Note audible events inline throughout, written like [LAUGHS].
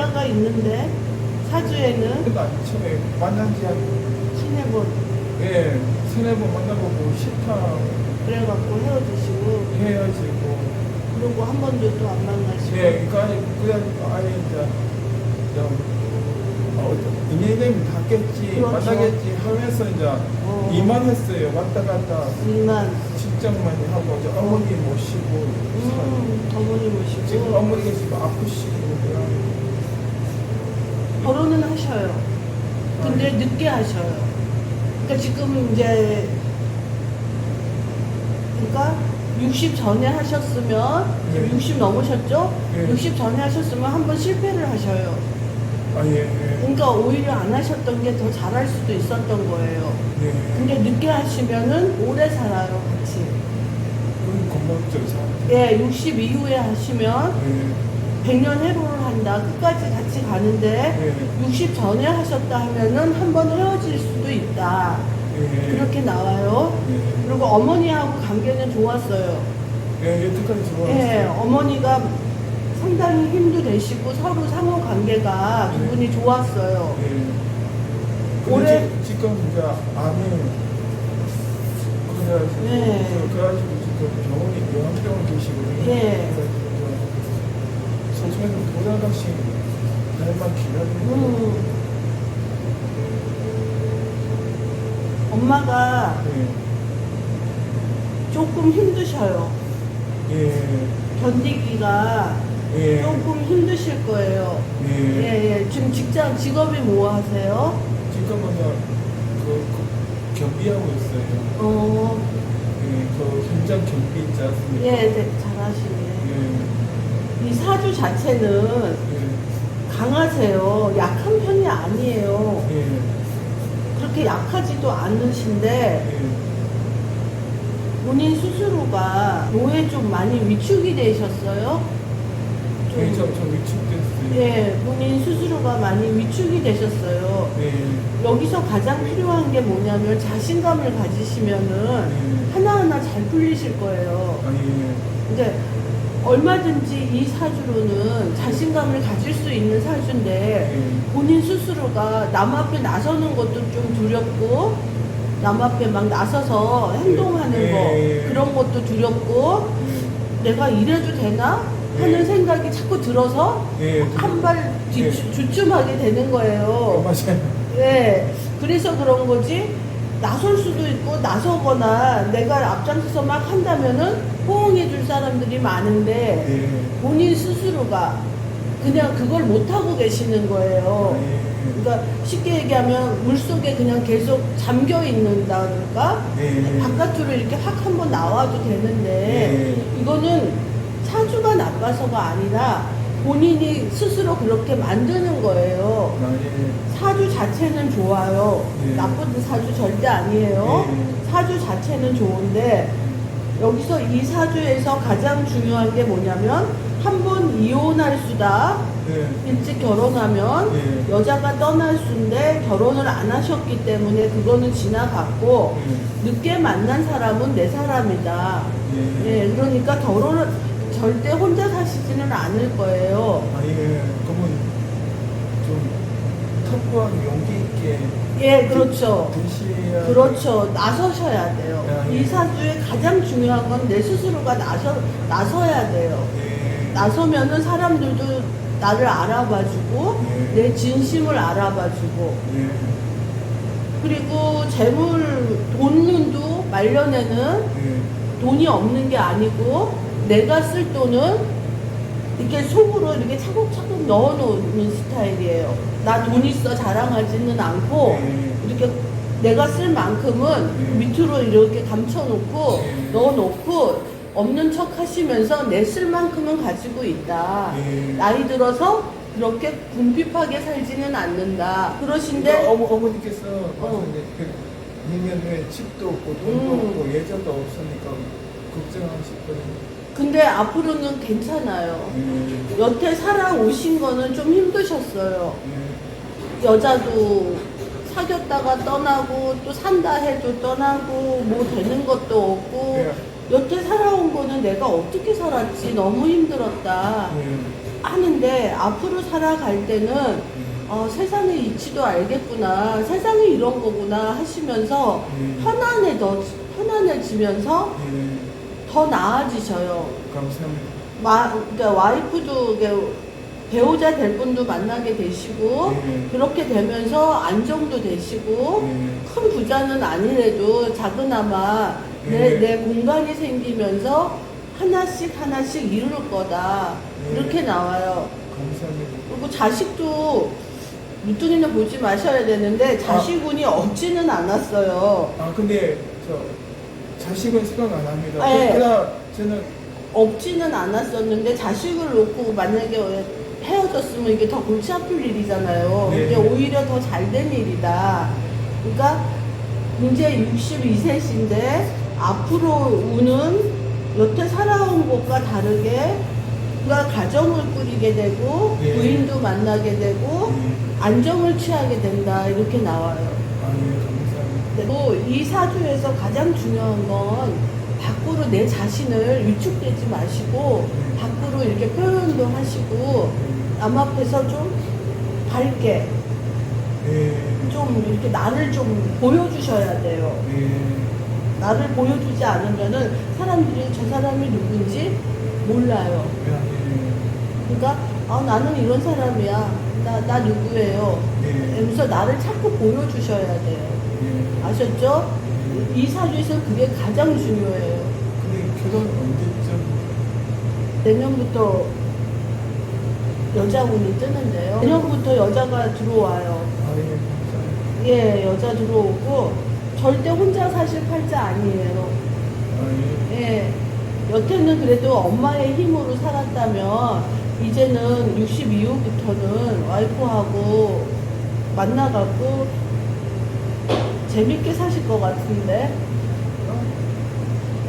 여자가 있는데 사주에는 아니, 처음에 만난 지 한 신해 번. 예, 세네 번 만나보고 싫다. 그래갖고 헤어지시고. 헤어지고. 그리고 한 번도 또 안 만나시고. 예, 그러니까 아니, 그냥 아예 이제 좀 어, 인연이 닿겠지 그렇죠. 만나겠지 하면서 이제 어. 이만했어요. 왔다 갔다. 일만. 직장 많이 하고 이제 어머니 모시고. 음, 어머니 모시고. 지금 어머니가 지금 아프시고 그냥 결혼은 하셔요. 근데 늦게 하셔요. 그러니까 지금 이제 그러니까 60 전에 하셨으면 지금 네. 60 넘으셨죠? 네. 60 전에 하셨으면 한 번 실패를 하셔요. 아 예, 예. 그러니까 오히려 안 하셨던 게 더 잘할 수도 있었던 거예요. 예. 근데 늦게 하시면은 오래 살아요, 같이. 건강적 상 예, 60 이후에 하시면 예. 100년 해로를 한다. 끝까지 같이 가는데 예. 60 전에 하셨다 하면은 한 번 헤어질 수도 있다. 예. 그렇게 나와요. 예. 그리고 어머니하고 관계는 좋았어요. 예, 여태까지 들어왔어요. 예, 어머니가 상당히 힘도 되시고 서로 상호 관계가 두 네. 분이 좋았어요. 예. 근데 올해- 지- 지금 이제 암이 그래가지고 네. 그래가지고 지금 병원에 요양병원 계시거든요. 네. 서 돌아가신 날만 기다리고 음. 엄마가 예. 조금 힘드셔요. 예. 견디기가 예. 조금 힘드실 거예요. 예. 예, 예. 지금 직장, 직업이 뭐 하세요? 지금은 그, 그 경비하고 있어요. 어, 예, 그 현장 경비 있지 않습니까? 예, 네, 잘하시네. 예. 이 사주 자체는 예. 강하세요. 약한 편이 아니에요. 예. 그렇게 약하지도 않으신데 예. 본인 스스로가 노에 좀 많이 위축이 되셨어요? 좀, 예, 좀, 좀 위축됐어요. 예, 본인 스스로가 많이 위축이 되셨어요. 예. 여기서 가장 필요한 게 뭐냐면 자신감을 가지시면은 예. 하나하나 잘 풀리실 거예요. 아, 예. 근데 얼마든지 이 사주로는 자신감을 가질 수 있는 사주인데 예. 본인 스스로가 남 앞에 나서는 것도 좀 두렵고 남 앞에 막 나서서 행동하는 예, 거 예. 그런 것도 두렵고 예. 내가 이래도 되나 하는 예. 생각이 자꾸 들어서 예. 한발 예. 주춤하게 되는 어, 거예요. 맞아요. 예, 그래서 그런 거지. 나설 수도 있고 나서거나 내가 앞장서서 막 한다면은 호응해 줄 사람들이 많은데 예. 본인 스스로가 그냥 그걸 못 하고 계시는 거예요. 예. 그러니까 쉽게 얘기하면 물 속에 그냥 계속 잠겨 있는다니까 예. 바깥으로 이렇게 확 한번 나와도 되는데 예. 이거는 사주가 나빠서가 아니라 본인이 스스로 그렇게 만드는 거예요. 아, 예. 사주 자체는 좋아요. 예. 나쁜 사주 절대 아니에요. 예. 사주 자체는 좋은데 여기서 이 사주에서 가장 중요한 게 뭐냐면 한 번 이혼할 수다. 예. 일찍 결혼하면 예. 여자가 떠날 수인데 결혼을 안 하셨기 때문에 그거는 지나갔고 예. 늦게 만난 사람은 내 사람이다. 예. 예, 그러니까 결혼을 절대 혼자 사시지는 않을 거예요. 아, 예. 그러면 좀 터프하게 용기 있게 예, 그렇죠. 드셔야 그렇죠. 나서셔야 돼요. 야, 예. 이 사주의 가장 중요한 건 내 스스로가 나서, 나서야 돼요. 예. 나서면은 사람들도 나를 알아봐주고, 예. 내 진심을 알아봐주고, 예. 그리고 재물, 돈도 말년에는 예. 돈이 없는 게 아니고, 내가 쓸 돈은 이렇게 속으로 이렇게 차곡차곡 넣어놓는 스타일이에요. 나 돈 있어 자랑하지는 않고, 예. 이렇게 내가 쓸 만큼은 네. 밑으로 이렇게 감춰놓고 네. 넣어놓고 없는 척 하시면서 내 쓸 만큼은 가지고 있다. 예. 나이 들어서 그렇게 궁핍하게 살지는 않는다. 그러신데 그러니까 어머, 어머니께서 어. 이제 그 집도 없고 돈도 음. 없고 예전도 없으니까 걱정하셨거든요. 근데 앞으로는 괜찮아요. 예. 여태 살아오신 거는 좀 힘드셨어요. 예. 여자도 사귀었다가 떠나고 또 산다 해도 떠나고 뭐 되는 것도 없고 예. 여태 살아온 거는 내가 어떻게 살았지 너무 힘들었다 네. 하는데 앞으로 살아갈 때는 어, 세상의 이치도 알겠구나 세상이 이런 거구나 하시면서 네. 편안해져 편안해지면서 네. 더 나아지셔요. 감사합니다. 마, 그러니까 와이프도 배우자 될 분도 만나게 되시고 네. 그렇게 되면서 안정도 되시고 네. 큰 부자는 아니래도 작은아마 내, 네. 내 공간이 생기면서 하나씩 하나씩 이룰 거다 네. 이렇게 나와요. 감사합니다. 그리고 자식도 무뚱이는 보지 마셔야 되는데 자식운이 없지는 않았어요. 아 근데 저 자식은 생각 안 합니다. 네. 그러나 저는 없지는 않았었는데 자식을 놓고 만약에 헤어졌으면 이게 더 골치 아플 일이잖아요. 네. 이게 오히려 더 잘 된 일이다. 그러니까 이제 62세신데 앞으로 우는 여태 살아온 것과 다르게 그가 가정을 꾸리게 되고 네. 부인도 만나게 되고 네. 안정을 취하게 된다 이렇게 나와요. 감사합니다. 그리고 이 사주에서 가장 중요한 건 밖으로 내 자신을 위축되지 마시고 밖으로 이렇게 표현도 하시고 남 앞에서 좀 밝게 네. 좀 이렇게 나를 좀 보여주셔야 돼요. 네. 나를 보여주지 않으면은 사람들이 저 사람이 누군지 몰라요. 네. 그러니까 아, 나는 이런 사람이야. 나, 나 누구예요. 네. 그래서 나를 자꾸 보여주셔야 돼요. 네. 아셨죠? 이 사주에서 그게 가장 중요해요. 근데 결혼 언제쯤? 내년부터 여자분이 뜨는데요. 내년부터 여자가 들어와요. 아예 감사합니다. 예, 여자 들어오고 절대 혼자 사실 팔자 아니에요. 아 예 예. 여태는 그래도 엄마의 힘으로 살았다면 이제는 60 이후부터는 와이프하고 만나갖고 재밌게 사실 것 같은데.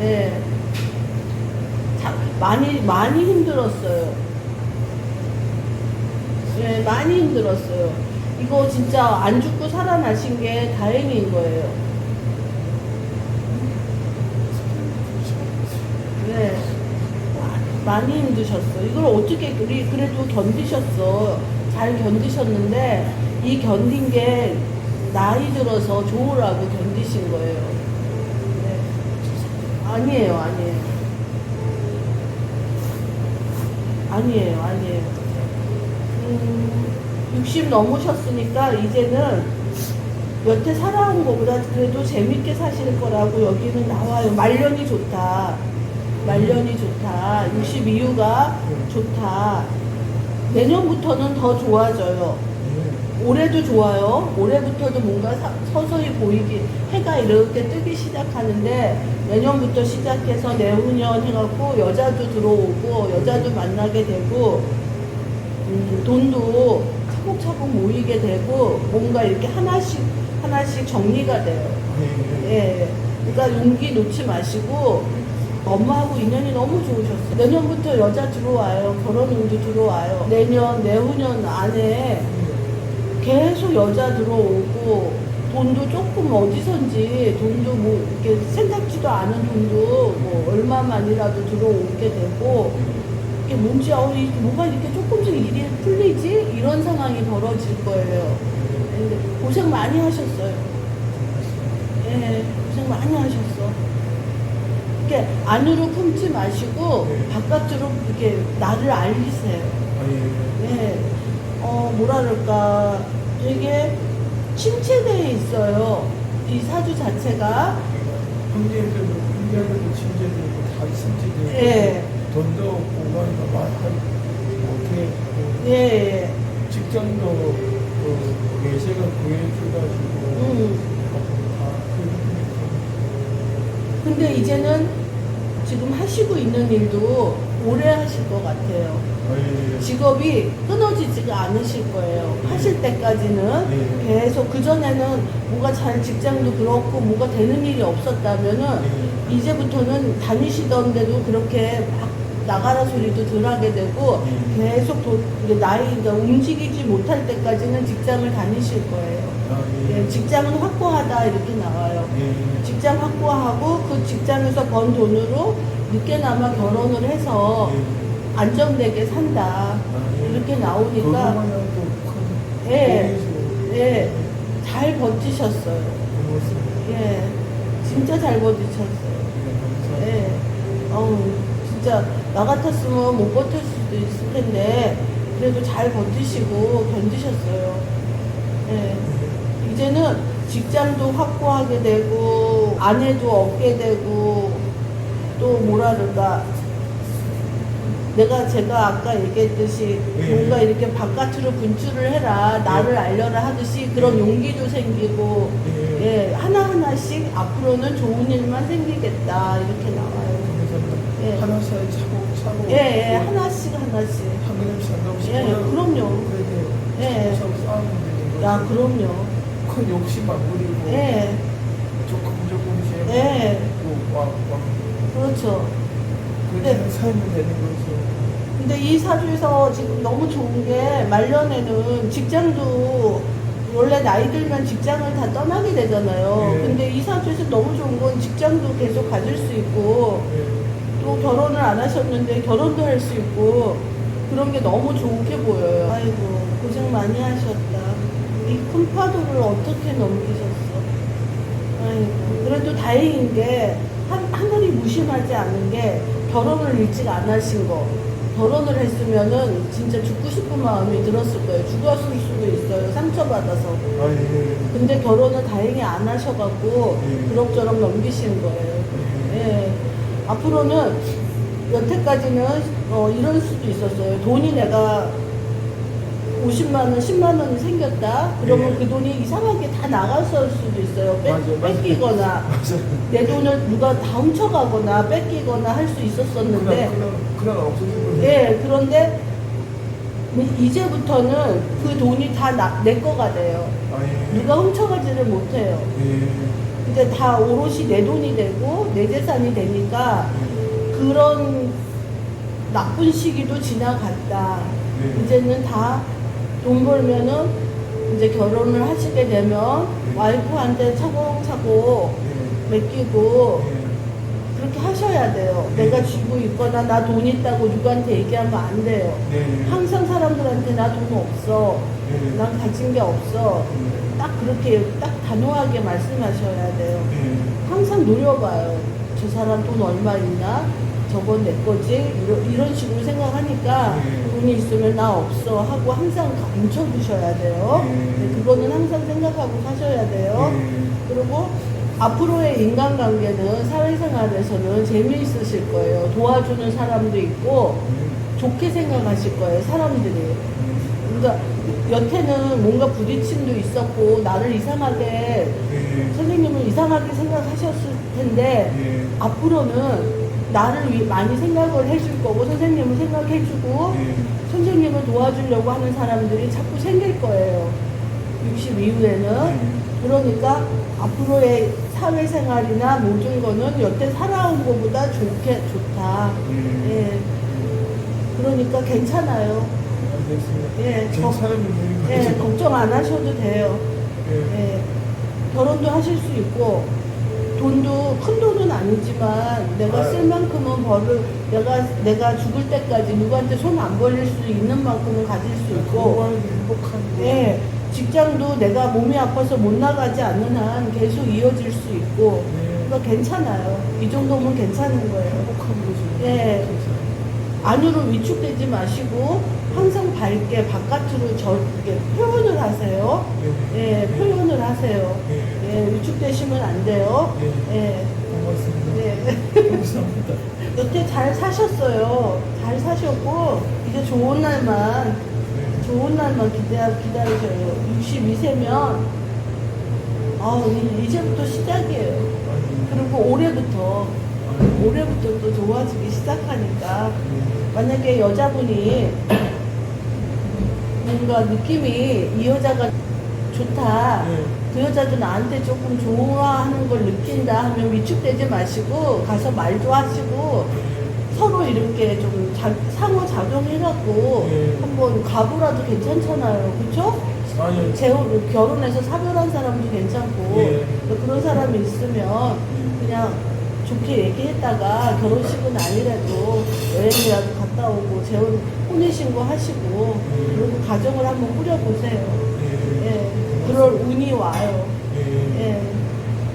예. 자, 많이, 많이 힘들었어요. 예, 많이 힘들었어요. 이거 진짜 안 죽고 살아나신 게 다행인 거예요. 네. 많이 힘드셨어. 이걸 어떻게, 그래도 견디셨어. 잘 견디셨는데, 이 견딘 게 나이 들어서 좋으라고 견디신 거예요. 네. 아니에요, 아니에요. 아니에요, 아니에요. 음, 60 넘으셨으니까 이제는 여태 살아온 것보다 그래도 재밌게 사실 거라고 여기는 나와요. 말년이 좋다. 말년이 좋다. 60 이후가 좋다. 내년부터는 더 좋아져요. 네. 올해도 좋아요. 올해부터도 뭔가 사- 서서히 보이기, 해가 이렇게 뜨기 시작하는데, 내년부터 시작해서 내후년 해갖고, 여자도 들어오고, 여자도 만나게 되고, 음, 돈도 차곡차곡 모이게 되고, 뭔가 이렇게 하나씩, 하나씩 정리가 돼요. 아예 예. 그러니까 용기 놓지 마시고, 엄마하고 인연이 너무 좋으셨어요. 내년부터 여자 들어와요. 결혼운도 들어와요. 내년, 내후년 안에 계속 여자 들어오고 돈도 조금 어디선지 돈도 뭐 이렇게 생각지도 않은 돈도 뭐 얼마만이라도 들어오게 되고 이게 뭔지 어, 이- 뭐가 이렇게 조금씩 일이 풀리지 이런 상황이 벌어질 거예요. 고생 많이 하셨어요. 예, 고생 많이 하셨어. 이렇게 안으로 품지 마시고 네. 바깥으로 이렇게 나를 알리세요. 아예 네, 어, 뭐라 그럴까, 되게 침체되어 있어요. 이 사주 자체가. 형제들도 형제들도 친제들도 다 친제들. 예, 돈도 공간도 많이 못했고 예, 예. 직장도 그 예세가 구해줘가지고 음. 근데 이제는 지금 하시고 있는 일도 오래 하실 것 같아요. 아예 직업이 끊어지지가 않으실 거예요. 하실 때까지는 네. 계속 그전에는 뭐가 잘 직장도 그렇고 뭐가 되는 일이 없었다면은 네. 이제부터는 다니시던 데도 그렇게 막 나가라 소리도 덜 하게 되고 음. 계속 도, 이제 나이 그러니까 움직이지 못할 때까지는 직장을 다니실 거예요. 아, 예, 직장은 확고하다 이렇게 나와요. 예. 직장 확보하고 그 직장에서 번 돈으로 늦게나마 결혼을 해서 예. 안정되게 산다. 이렇게 나오니까 예. 예, 잘 버티셨어요. 예, 진짜 잘 버티셨어요. 예, 어우 진짜 나 같았으면 못 버틸 수도 있을 텐데 그래도 잘 버티시고 견디셨어요. 예, 이제는 직장도 확보하게 되고 아내도 얻게 되고 또 뭐라 그럴까 내가 제가 아까 얘기했듯이 예. 뭔가 이렇게 바깥으로 분출을 해라 나를 예. 알려라 하듯이 그런 예. 용기도 생기고 예. 예 하나하나씩 앞으로는 좋은 일만 생기겠다 이렇게 나와요. 예. 하나씩 차곡차곡. 예, 예 하나씩 하나씩 한 그램씩 한다고 예. 그럼요. 예. 야. 그럼요 큰 욕심 안 부리고 예 조금 조금씩 예. 뭐, 막, 막 그렇죠 그렇게 네. 살면 되는 거죠. 근데 이 사주에서 지금 너무 좋은 게 말년에는 직장도 원래 나이 들면 직장을 다 떠나게 되잖아요. 예. 근데 이 사주에서 너무 좋은 건 직장도 계속 가질 수 있고 예. 또 결혼을 안 하셨는데 결혼도 할 수 있고 그런 게 너무 좋게 보여요. 아이고 고생 많이 하셨다. 이 큰 파도를 어떻게 넘기셨어? 아이고 그래도 다행인 게 한, 하늘이 무심하지 않은 게 결혼을 일찍 안 하신 거. 결혼을 했으면은 진짜 죽고 싶은 마음이 들었을 거예요. 죽었을 수도 있어요. 상처받아서. 아, 예. 근데 결혼을 다행히 안 하셔갖고 예. 그럭저럭 넘기시는 거예요. 예. 예. 앞으로는 여태까지는 어, 이럴 수도 있었어요. 돈이 내가 50만 원, 10만 원이 생겼다. 그러면 예. 그 돈이 이상하게 다 나갔을 수도 있어요. 뺏, 맞아, 맞아. 뺏기거나 맞아요. 내 돈을 누가 다 훔쳐가거나 뺏기거나 할 수 있었었는데 그냥, 그냥, 없어진 거예요. 예, 그런데 이제부터는 그 돈이 다 내 거가 돼요. 아, 예. 누가 훔쳐가지를 못해요. 예. 이제 다 오롯이 내 돈이 되고 내 재산이 되니까 그런 나쁜 시기도 지나갔다. 네. 이제는 다 돈 벌면은 이제 결혼을 하시게 되면 와이프한테 차곡차곡 예. 맡기고 예. 그렇게 하셔야 돼요. 네. 내가 쥐고 있거나 나 돈 있다고 누구한테 얘기하면 안 돼요. 네. 항상 사람들한테 나 돈 없어. 네. 난 가진 게 없어. 네. 딱 그렇게 딱 단호하게 말씀하셔야 돼요. 네. 항상 노려봐요. 저 사람 돈 얼마 있나? 저건 내 거지? 이런, 이런 식으로 생각하니까 네. 돈이 있으면 나 없어 하고 항상 감춰두셔야 돼요. 네. 네, 그거는 항상 생각하고 사셔야 돼요. 네. 그리고 앞으로의 인간관계는 사회생활에서는 재미있으실 거예요. 도와주는 사람도 있고 좋게 생각하실 거예요. 사람들이. 그러니까 여태는 뭔가 부딪힘도 있었고 나를 이상하게 네. 선생님을 이상하게 생각하셨을 텐데 네. 앞으로는 나를 위- 많이 생각을 해줄 거고 선생님을 생각해주고 네. 선생님을 도와주려고 하는 사람들이 자꾸 생길 거예요. 60 이후에는 네. 그러니까 앞으로의 사회생활이나 모든 거는 여태 살아온 것보다 좋게 좋다. 네. 예. 그러니까 괜찮아요. 예. 거- 괜찮으면 예. 걱정 안 하셔도 돼요. 예. 예, 결혼도 하실 수 있고 돈도 큰 돈은 아니지만 내가 아유. 쓸 만큼은 벌을 내가 내가 죽을 때까지 누구한테 손 안 벌릴 수 있는 만큼은 가질 수 있고 행복한 거. 예 직장도 내가 몸이 아파서 못 나가지 않는 한 계속 이어질 수 있고 네. 그러니까 괜찮아요 이 정도면 괜찮은 거예요 행복한 거죠. 예. 안으로 위축되지 마시고 항상 밝게 바깥으로 저 이렇게 표현을 하세요 예 표현을 하세요 예. 예, 위축되시면 안 돼요. 예. 예, 고맙습니다. 예. 감사합니다. [LAUGHS] 여태 잘 사셨어요. 잘 사셨고, 이제 좋은 날만, 네. 좋은 날만 기다, 기다리셔요. 62세면, 아 이제부터 시작이에요. 그리고 올해부터, 올해부터 또 좋아지기 시작하니까, 네. 만약에 여자분이 뭔가 느낌이 이 여자가 좋다. 네. 그 여자도 나한테 조금 좋아하는 걸 느낀다 하면 위축되지 마시고 가서 말도 하시고 서로 이렇게 좀 자- 상호작용해갖고 예. 한번 가보라도 괜찮잖아요. 그쵸? 아니, 재혼, 결혼해서 사별한 사람도 괜찮고 예. 그런 사람이 있으면 그냥 좋게 얘기했다가 결혼식은 아니라도 여행이라도 갔다 오고 재혼 혼인신고 하시고 예. 그리고 가정을 한번 꾸려보세요. 예. 예, 그럴 운이 와요. 예. 예,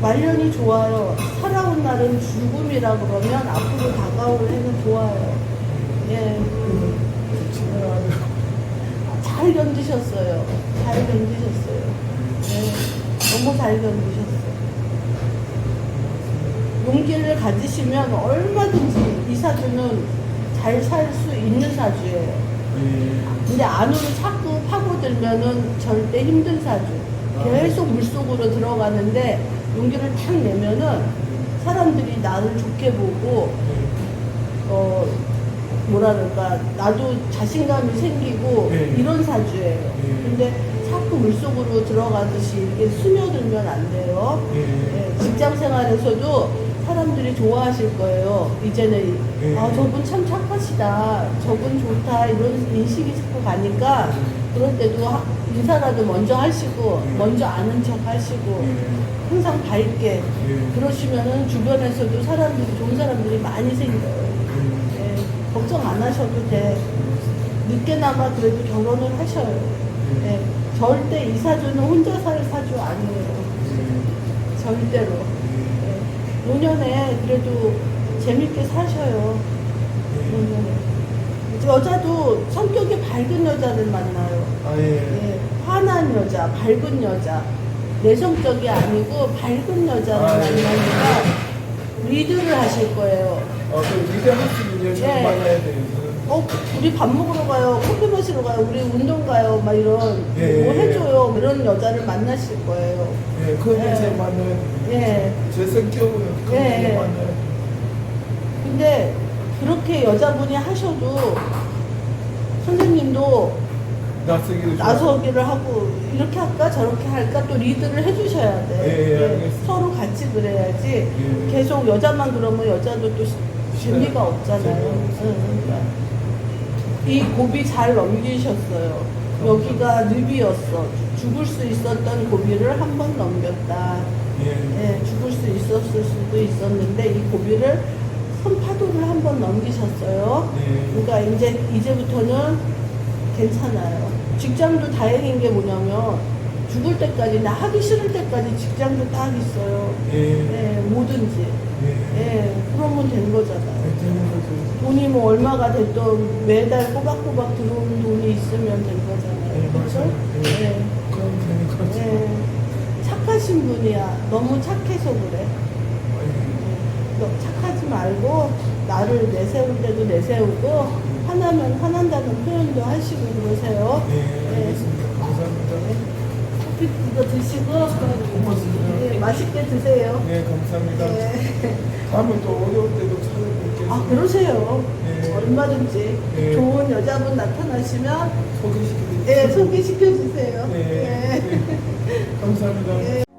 말년이 좋아요. 살아온 날은 죽음이라 그러면 앞으로 다가올 해는 좋아요. 예. 잘 견디셨어요. 잘 견디셨어요. 예, 너무 잘 견디셨어요. 용기를 가지시면 얼마든지 이 사주는 잘 살 수 있는 사주예요. 예. 근데 안으로 자꾸 파고들면은 절대 힘든 사주. 계속 물속으로 들어가는데 용기를 탁 내면은 사람들이 나를 좋게 보고 어 뭐라 그럴까 나도 자신감이 생기고 네. 이런 사주예요. 네. 근데 자꾸 물속으로 들어가듯이 이렇게 스며들면 안 돼요. 예. 예, 직장 생활에서도 사람들이 좋아하실 거예요. 이제는 네. 아 저분 참 착하시다, 저분 좋다 이런 인식이 자꾸 가니까 그럴 때도 하- 인사라도 먼저 하시고 네. 먼저 아는 척 하시고 예. 항상 밝게 예. 그러시면은 주변에서도 사람들이 좋은 사람들이 많이 생겨요. 예, 걱정 안 하셔도 돼. 늦게나마 그래도 결혼을 하셔요. 예, 절대 이 사주는 혼자 살 사주 아니에요. 절대로. 예, 노년에 그래도 재밌게 사셔요. 노년에. 여자도 성격이 밝은 여자를 만나요. 아, 예. 예, 화난 여자, 밝은 여자, 내성적이 아니고 밝은 여자를 아, 예. 만나니까 리드를 하실 거예요. 어, 그 리더할 수 있는 여자를 예. 만나야 돼요. 어, 우리 밥 먹으러 가요, 커피 마시러 가요, 우리 운동 가요, 막 이런 예, 뭐 예, 해줘요. 그런 여자를 만나실 거예요. 예, 그 예. 여자 만나야 돼요. 예. 제 성격은 그 예. 여자 만나야 돼요. 근데 그렇게 여자분이 하셔도 선생님도 나서기를 나서기를 하고 이렇게 할까 저렇게 할까 또 리드를 해주셔야 돼. 예, 예, 예, 알겠습니다. 서로 같이 그래야지 예. 계속 여자만 그러면 여자도 또 시- 재미가 없잖아요. 응. 이 고비 잘 넘기셨어요. 여기가 늪이었어. 죽을 수 있었던 고비를 한 번 넘겼다. 예. 예, 죽을 수 있었을 수도 있었는데 이 고비를 선 파도를 한 번 넘기셨어요. 예. 그러니까 이제 이제부터는 괜찮아요. 직장도 다행인 게 뭐냐면 죽을 때까지 나 하기 싫을 때까지 직장도 딱 있어요. 예. 예, 뭐든지. 예. 예, 그러면 된 거잖아요. 되는 거죠. 돈이 뭐 얼마가 됐던 매달 꼬박꼬박 들어오는 돈이 있으면 된 예, 거잖아요. 그렇죠? 예. 그럼 되는 거죠. 예. 착하신 분이야. 너무 착해서 그래. 예. 너 착하지 말고 나를 내세울 때도 내세우고 화나면 화난다는 표현도 하시고 그러세요. 예, 알겠습니다. 감사합니다. 커피 이거 드시고 고맙습니다. 예, 맛있게 드세요. 네, 감사합니다. 예. 다음에 또 어려울 때도 찾 아 그러세요. 예. 얼마든지 예. 좋은 여자분 나타나시면 소개시켜드릴게요. 예, 소개시켜 주세요. 네. 네. 감사합니다. 예.